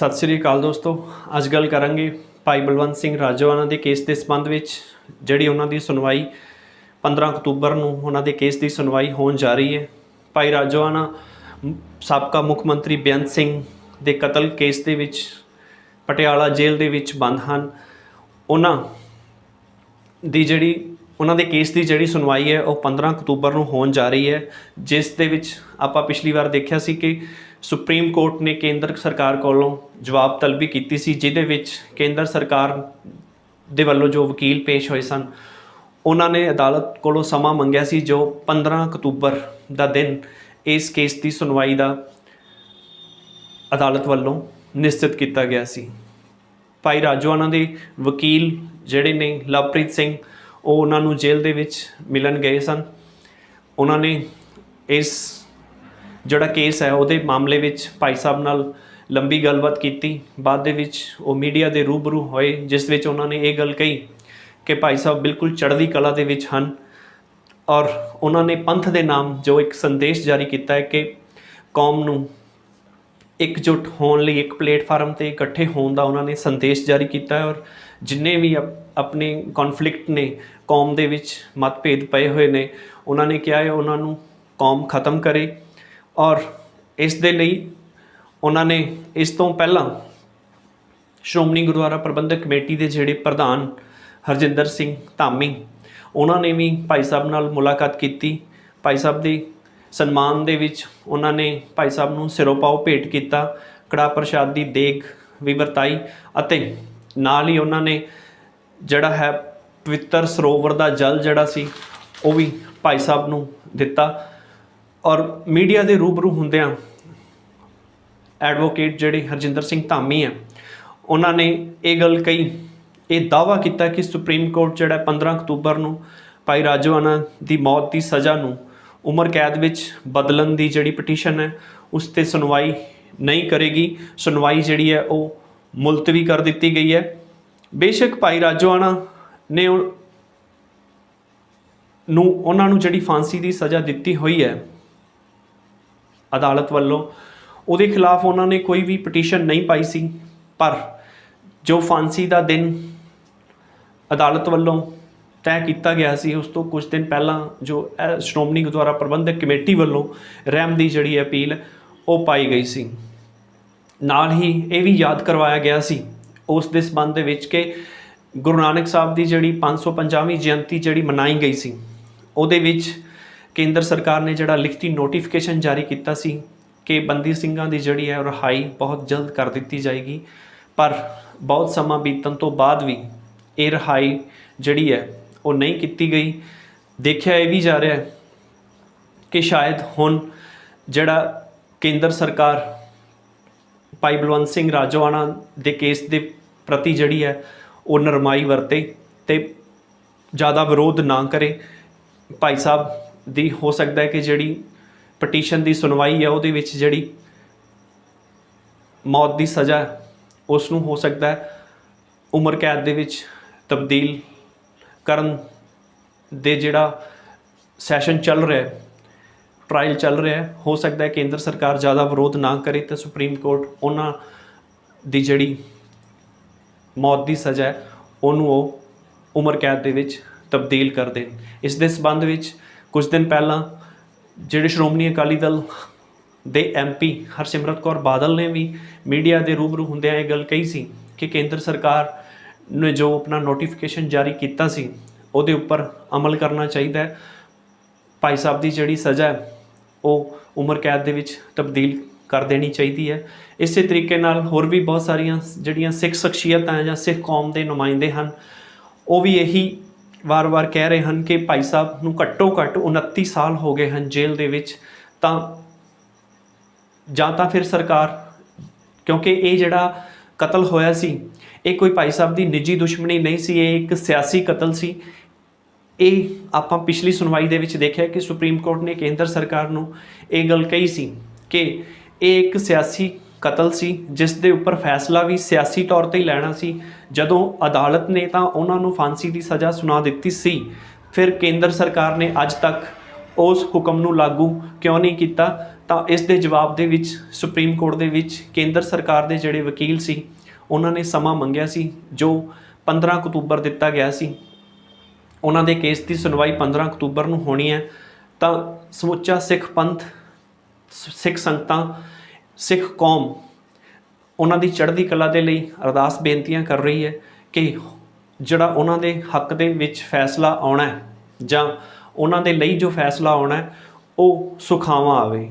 ਸਤਿ ਸ੍ਰੀ ਅਕਾਲ ਦੋਸਤੋ। ਅੱਜ ਗੱਲ ਕਰਾਂਗੇ ਭਾਈ ਬਲਵੰਤ ਸਿੰਘ ਰਾਜੋਆਣਾ ਦੇ ਕੇਸ ਦੇ ਸੰਬੰਧ ਵਿੱਚ, ਜਿਹੜੀ ਉਹਨਾਂ ਦੀ ਸੁਣਵਾਈ 15 ਅਕਤੂਬਰ ਨੂੰ ਉਹਨਾਂ ਦੇ ਕੇਸ ਦੀ ਸੁਣਵਾਈ ਹੋਣ ਜਾ ਰਹੀ ਹੈ। ਭਾਈ ਰਾਜੋਆਣਾ ਸਾਬਕਾ ਮੁੱਖ ਮੰਤਰੀ ਬੇਅੰਤ ਸਿੰਘ ਦੇ ਕਤਲ ਕੇਸ ਦੇ ਵਿੱਚ, ਪਟਿਆਲਾ ਜੇਲ੍ਹ ਦੇ ਵਿੱਚ ਬੰਦ ਹਨ। ਉਹਨਾਂ ਦੀ ਜਿਹੜੀ, ਉਹਨਾਂ ਦੇ ਕੇਸ ਦੀ ਜਿਹੜੀ ਸੁਣਵਾਈ ਹੈ, ਉਹ 15 ਅਕਤੂਬਰ ਨੂੰ ਹੋਣ ਜਾ ਰਹੀ ਹੈ। ਜਿਸ ਦੇ ਵਿੱਚ ਆਪਾਂ ਪਿਛਲੀ ਵਾਰ ਦੇਖਿਆ ਸੀ ਕਿ ਸੁਪਰੀਮ ਕੋਰਟ ਨੇ ਕੇਂਦਰ ਸਰਕਾਰ ਕੋਲੋਂ ਜਵਾਬ ਤਲਬੀ ਕੀਤੀ ਸੀ, ਜਿਹਦੇ ਵਿੱਚ ਕੇਂਦਰ ਸਰਕਾਰ ਦੇ ਵੱਲੋਂ ਜੋ ਵਕੀਲ ਪੇਸ਼ ਹੋਏ ਸਨ, ਉਹਨਾਂ ਨੇ ਅਦਾਲਤ ਕੋਲੋਂ ਸਮਾਂ ਮੰਗਿਆ ਸੀ ਜੋ 15 ਅਕਤੂਬਰ ਦਾ ਦਿਨ ਇਸ ਕੇਸ ਦੀ ਸੁਣਵਾਈ ਦਾ ਅਦਾਲਤ ਵੱਲੋਂ ਨਿਸ਼ਚਿਤ ਕੀਤਾ ਗਿਆ ਸੀ। ਭਾਈ ਰਾਜੋਆਣਾ ਦੇ ਵਕੀਲ ਜਿਹੜੇ ਨੇ ਲਵਪ੍ਰੀਤ ਸਿੰਘ, ਉਹ ਉਹਨਾਂ ਨੂੰ ਜੇਲ੍ਹ ਦੇ ਵਿੱਚ ਮਿਲਣ ਗਏ ਸਨ। ਉਹਨਾਂ ਨੇ ਇਸ ਜਿਹੜਾ ਕੇਸ ਹੈ, ਉਹਦੇ ਮਾਮਲੇ ਵਿੱਚ ਭਾਈ ਸਾਹਿਬ ਨਾਲ ਲੰਬੀ ਗੱਲਬਾਤ ਕੀਤੀ। ਬਾਅਦ ਦੇ ਵਿੱਚ ਉਹ ਮੀਡੀਆ ਦੇ ਰੂਬਰੂ ਹੋਏ, ਜਿਸ ਵਿੱਚ ਉਹਨਾਂ ਨੇ ਇਹ ਗੱਲ ਕਹੀ ਕਿ ਭਾਈ ਸਾਹਿਬ ਬਿਲਕੁਲ ਚੜ੍ਹਦੀ ਕਲਾ ਦੇ ਵਿੱਚ ਹਨ ਔਰ ਉਹਨਾਂ ਨੇ ਪੰਥ ਦੇ ਨਾਮ ਜੋ ਇੱਕ ਸੰਦੇਸ਼ ਜਾਰੀ ਕੀਤਾ ਹੈ ਕਿ ਕੌਮ ਨੂੰ ਇਕਜੁੱਟ ਹੋਣ ਲਈ ਇੱਕ ਪਲੇਟਫਾਰਮ ਤੇ ਇਕੱਠੇ ਹੋਣ ਦਾ ਉਹਨਾਂ ਨੇ ਸੰਦੇਸ਼ ਜਾਰੀ ਕੀਤਾ ਹੈ ਔਰ ਜਿੰਨੇ ਵੀ ਅਪ- ਆਪਣੇ ਕਨਫਲਿਕਟ ਨੇ, ਕੌਮ ਦੇ ਵਿੱਚ ਮਤਭੇਦ ਪਏ ਹੋਏ ਨੇ, ਉਹਨਾਂ ਨੇ ਕਿਹਾ ਹੈ ਉਹਨਾਂ ਨੂੰ ਕੌਮ ਖਤਮ ਕਰੇ। ਔਰ ਇਸ ਦੇ ਲਈ ਉਹਨਾਂ ਨੇ ਇਸ ਤੋਂ ਪਹਿਲਾਂ ਸ਼੍ਰੋਮਣੀ ਗੁਰਦੁਆਰਾ ਪ੍ਰਬੰਧਕ ਕਮੇਟੀ ਦੇ ਜਿਹੜੇ ਪ੍ਰਧਾਨ ਹਰਜਿੰਦਰ ਸਿੰਘ ਧਾਮੀ, ਉਹਨਾਂ ਨੇ ਵੀ ਭਾਈ ਸਾਹਿਬ ਨਾਲ ਮੁਲਾਕਾਤ ਕੀਤੀ। ਭਾਈ ਸਾਹਿਬ ਦੇ ਸਨਮਾਨ ਦੇ ਵਿੱਚ ਉਹਨਾਂ ਨੇ ਭਾਈ ਸਾਹਿਬ ਨੂੰ ਸਿਰੋਪਾਓ ਭੇਟ ਕੀਤਾ ਕੜਾ ਪ੍ਰਸ਼ਾਦ ਦੀ ਦੇਖ ਵੀ ਵਰਤਾਈ ਅਤੇ ਨਾਲ ਹੀ ਉਹਨਾਂ ਨੇ ਜਿਹੜਾ ਹੈ ਪਵਿੱਤਰ ਸਰੋਵਰ ਦਾ ਜਲ ਜਿਹੜਾ ਸੀ, ਉਹ ਵੀ ਭਾਈ ਸਾਹਿਬ ਨੂੰ ਦਿੱਤਾ। ਔਰ ਮੀਡੀਆ ਦੇ ਰੂਬਰੂ ਹੁੰਦਿਆਂ ਐਡਵੋਕੇਟ ਜਿਹੜੇ ਹਰਜਿੰਦਰ ਸਿੰਘ ਧਾਮੀ ਆ, ਉਹਨਾਂ ਨੇ ਇਹ ਗੱਲ ਕਹੀ, ਇਹ ਦਾਵਾ ਕੀਤਾ ਕਿ ਸੁਪਰੀਮ ਕੋਰਟ ਜਿਹੜਾ 15 ਅਕਤੂਬਰ ਨੂੰ ਭਾਈ ਰਾਜੋਆਣਾ ਦੀ ਮੌਤ ਦੀ ਸਜ਼ਾ ਨੂੰ ਉਮਰ ਕੈਦ ਵਿੱਚ ਬਦਲਣ ਦੀ ਜਿਹੜੀ ਪਟੀਸ਼ਨ ਹੈ, ਉਸ ਤੇ ਸੁਣਵਾਈ ਨਹੀਂ ਕਰੇਗੀ। ਸੁਣਵਾਈ ਜਿਹੜੀ ਹੈ, ਉਹ ਮੁਲਤਵੀ ਕਰ ਦਿੱਤੀ ਗਈ ਹੈ। ਬੇਸ਼ੱਕ ਭਾਈ ਰਾਜੋਆਣਾ ਨੇ ਉਹ- ਨੂੰ, ਉਹਨਾਂ ਨੂੰ ਜਿਹੜੀ ਫਾਂਸੀ ਦੀ ਸਜ਼ਾ ਦਿੱਤੀ ਹੋਈ ਹੈ ਅਦਾਲਤ ਵੱਲੋਂ। ਉਹਦੇ ਖਿਲਾਫ ਉਹਨਾਂ ਨੇ ਕੋਈ ਵੀ ਪਟੀਸ਼ਨ ਨਹੀਂ ਪਾਈ ਸੀ, ਪਰ ਜੋ ਫਾਂਸੀ ਦਾ ਦਿਨ ਅਦਾਲਤ ਵੱਲੋਂ ਤੈਅ ਕੀਤਾ ਗਿਆ ਸੀ, ਉਸ ਤੋਂ ਕੁਝ ਦਿਨ ਪਹਿਲਾਂ ਜੋ ਇਹ ਸ਼੍ਰੋਮਣੀ ਗੁਰਦੁਆਰਾ ਪ੍ਰਬੰਧਕ ਕਮੇਟੀ ਵੱਲੋਂ ਰਹਿਮ ਦੀ ਜਿਹੜੀ ਅਪੀਲ, ਉਹ ਪਾਈ ਗਈ ਸੀ। ਨਾਲ ਹੀ ਇਹ ਵੀ ਯਾਦ ਕਰਵਾਇਆ ਗਿਆ ਸੀ, ਉਸ ਦੇ ਸਬੰਧ ਦੇ ਵਿੱਚ ਕਿ ਗੁਰੂ ਨਾਨਕ ਸਾਹਿਬ ਦੀ ਜਿਹੜੀ 550ਵੀਂ ਜਯੰਤੀ ਜਿਹੜੀ ਮਨਾਈ ਗਈ ਸੀ, ਉਹਦੇ ਵਿੱਚ ਕੇਂਦਰ ਸਰਕਾਰ ਨੇ ਜਿਹੜਾ ਲਿਖਤੀ ਨੋਟੀਫਿਕੇਸ਼ਨ ਜਾਰੀ ਕੀਤਾ ਸੀ ਕਿ ਬੰਦੀ ਸਿੰਘਾਂ ਦੀ ਜਿਹੜੀ ਹੈ ਉਹ ਰਿਹਾਈ ਬਹੁਤ ਜਲਦ ਕਰ ਦਿੱਤੀ ਜਾਏਗੀ। ਪਰ ਬਹੁਤ ਸਮਾਂ ਬੀਤਣ ਤੋਂ ਬਾਅਦ ਵੀ ਇਹ ਰਿਹਾਈ ਜਿਹੜੀ ਹੈ ਉਹ ਨਹੀਂ ਕੀਤੀ ਗਈ। ਦੇਖਿਆ ਇਹ ਵੀ ਜਾ ਰਿਹਾ ਹੈ ਕਿ ਸ਼ਾਇਦ ਹੁਣ ਜਿਹੜਾ ਕੇਂਦਰ ਸਰਕਾਰ ਭਾਈ ਬਲਵੰਤ ਸਿੰਘ ਰਾਜੋਆਣਾ ਦੇ ਕੇਸ ਦੇ ਪ੍ਰਤੀ ਜਿਹੜੀ ਹੈ ਉਹ ਨਰਮਾਈ ਵਰਤੇ ਤੇ ਜ਼ਿਆਦਾ ਵਿਰੋਧ ਨਾ ਕਰੇ। ਭਾਈ ਸਾਹਿਬ ਦੀ ਹੋ ਸਕਦਾ ਹੈ ਕਿ ਜਿਹੜੀ ਪਟੀਸ਼ਨ ਦੀ ਸੁਣਵਾਈ ਹੈ ਉਹਦੇ ਵਿੱਚ ਜਿਹੜੀ ਮੌਤ ਦੀ ਸਜ਼ਾ ਉਸ ਨੂੰ ਹੋ ਸਕਦਾ ਹੈ ਉਮਰ ਕੈਦ ਦੇ ਵਿੱਚ ਤਬਦੀਲ ਕਰਨ ਦੇ ਜਿਹੜਾ ਸੈਸ਼ਨ ਚੱਲ ਰਿਹਾ ਹੈ ਟ੍ਰਾਇਲ ਚੱਲ ਰਿਹਾ ਹੈ, ਹੋ ਸਕਦਾ ਹੈ ਕੇਂਦਰ ਸਰਕਾਰ ਜ਼ਿਆਦਾ ਵਿਰੋਧ ਨਾ ਕਰੇ ਤਾਂ ਸੁਪਰੀਮ ਕੋਰਟ ਉਹਨਾਂ ਦੀ ਜਿਹੜੀ ਮੌਤ ਦੀ ਸਜ਼ਾ ਉਹਨੂੰ ਉਹ ਉਮਰ ਕੈਦ ਦੇ ਵਿੱਚ ਤਬਦੀਲ ਕਰ ਦੇਣ। ਇਸ ਦੇ ਸਬੰਧ ਵਿੱਚ ਕੁਝ ਦਿਨ ਪਹਿਲਾਂ ਜਿਹੜੇ ਸ਼੍ਰੋਮਣੀ ਅਕਾਲੀ ਦਲ ਦੇ ਐਮਪੀ ਹਰਸਿਮਰਤ ਕੌਰ ਬਾਦਲ ਨੇ ਵੀ ਮੀਡੀਆ ਦੇ ਰੂਬਰੂ ਹੁੰਦਿਆਂ ਇਹ ਗੱਲ ਕਹੀ ਸੀ ਕਿ ਕੇਂਦਰ ਸਰਕਾਰ ਨੇ ਜੋ ਆਪਣਾ ਨੋਟੀਫਿਕੇਸ਼ਨ ਜਾਰੀ ਕੀਤਾ ਸੀ, ਉਹਦੇ ਉੱਪਰ ਅਮਲ ਕਰਨਾ ਚਾਹੀਦਾ ਹੈ। ਭਾਈ ਸਾਹਿਬ ਦੀ ਜਿਹੜੀ ਸਜ਼ਾ ਹੈ, ਉਹ ਉਮਰ ਕੈਦ ਦੇ ਵਿੱਚ ਤਬਦੀਲ ਕਰ ਦੇਣੀ ਚਾਹੀਦੀ ਹੈ। ਇਸੇ ਤਰੀਕੇ ਨਾਲ ਹੋਰ ਵੀ ਬਹੁਤ ਸਾਰੀਆਂ ਜਿਹੜੀਆਂ ਸਿੱਖ ਸ਼ਖਸੀਅਤਾਂ ਹੈ ਜਾਂ ਸਿੱਖ ਕੌਮ ਦੇ ਨੁਮਾਇੰਦੇ ਹਨ, ਉਹ ਵੀ ਇਹੀ ਵਾਰ-ਵਾਰ ਕਹਿ ਰਹੇ ਹਨ ਕਿ ਭਾਈ ਸਾਹਿਬ ਨੂੰ ਘੱਟੋ ਘੱਟ 29 ਸਾਲ ਹੋ ਗਏ ਹਨ ਜੇਲ੍ਹ ਦੇ ਵਿੱਚ, ਤਾਂ ਜਾਂ ਤਾਂ ਫਿਰ ਸਰਕਾਰ, ਕਿਉਂਕਿ ਇਹ ਜਿਹੜਾ ਕਤਲ ਹੋਇਆ ਸੀ, ਇਹ ਕੋਈ ਭਾਈ ਸਾਹਿਬ ਦੀ ਨਿੱਜੀ ਦੁਸ਼ਮਣੀ ਨਹੀਂ ਸੀ, ਇਹ ਇੱਕ ਸਿਆਸੀ ਕਤਲ ਸੀ। ਇਹ ਆਪਾਂ ਪਿਛਲੀ ਸੁਣਵਾਈ ਦੇ ਵਿੱਚ ਦੇਖਿਆ ਕਿ ਸੁਪਰੀਮ ਕੋਰਟ ਨੇ ਕੇਂਦਰ ਸਰਕਾਰ ਨੂੰ ਇਹ ਗੱਲ ਕਹੀ ਸੀ ਕਿ ਇਹ ਇੱਕ ਸਿਆਸੀ ਕਤਲ ਸੀ, ਜਿਸ ਦੇ ਉੱਪਰ ਫੈਸਲਾ ਵੀ ਸਿਆਸੀ ਤੌਰ ਤੇ ਹੀ ਲੈਣਾ ਸੀ। ਜਦੋਂ ਅਦਾਲਤ ਨੇ ਤਾਂ ਉਹਨਾਂ ਨੂੰ ਫਾਂਸੀ ਦੀ ਸਜ਼ਾ ਸੁਣਾ ਦਿੱਤੀ ਸੀ। ਫਿਰ ਕੇਂਦਰ ਸਰਕਾਰ ਨੇ ਅੱਜ ਤੱਕ ਉਸ ਹੁਕਮ ਨੂੰ ਲਾਗੂ ਕਿਉਂ ਨਹੀਂ ਕੀਤਾ? ਤਾਂ ਇਸ ਦੇ ਜਵਾਬ ਦੇ ਵਿੱਚ, ਸੁਪਰੀਮ ਕੋਰਟ ਦੇ ਵਿੱਚ ਕੇਂਦਰ ਸਰਕਾਰ ਦੇ ਜਿਹੜੇ ਵਕੀਲ ਸੀ, ਉਹਨਾਂ ਨੇ ਸਮਾਂ ਮੰਗਿਆ ਸੀ, ਜੋ 15 ਅਕਤੂਬਰ ਦਿੱਤਾ ਗਿਆ ਸੀ। ਉਹਨਾਂ ਦੇ ਕੇਸ ਦੀ ਸੁਣਵਾਈ 15 ਅਕਤੂਬਰ ਨੂੰ ਹੋਣੀ ਹੈ। ਤਾਂ ਸਮੁੱਚਾ ਸਿੱਖ ਪੰਥ, ਸਿੱਖ ਸੰਗਤਾਂ ਸਿੱਖ ਕੌਮ ਉਹਨਾਂ ਦੀ ਚੜ੍ਹਦੀ ਕਲਾ ਦੇ ਲਈ ਅਰਦਾਸ ਬੇਨਤੀਆਂ ਕਰ ਰਹੀ ਹੈ ਕਿ ਜਿਹੜਾ ਉਹਨਾਂ ਦੇ ਹੱਕ ਦੇ ਵਿੱਚ ਫੈਸਲਾ ਆਉਣਾ ਹੈ ਜਾਂ ਉਹਨਾਂ ਦੇ ਲਈ ਜੋ ਫੈਸਲਾ ਆਉਣਾ ਹੈ, ਉਹ ਸੁਖਾਵਾਂ ਆਵੇ।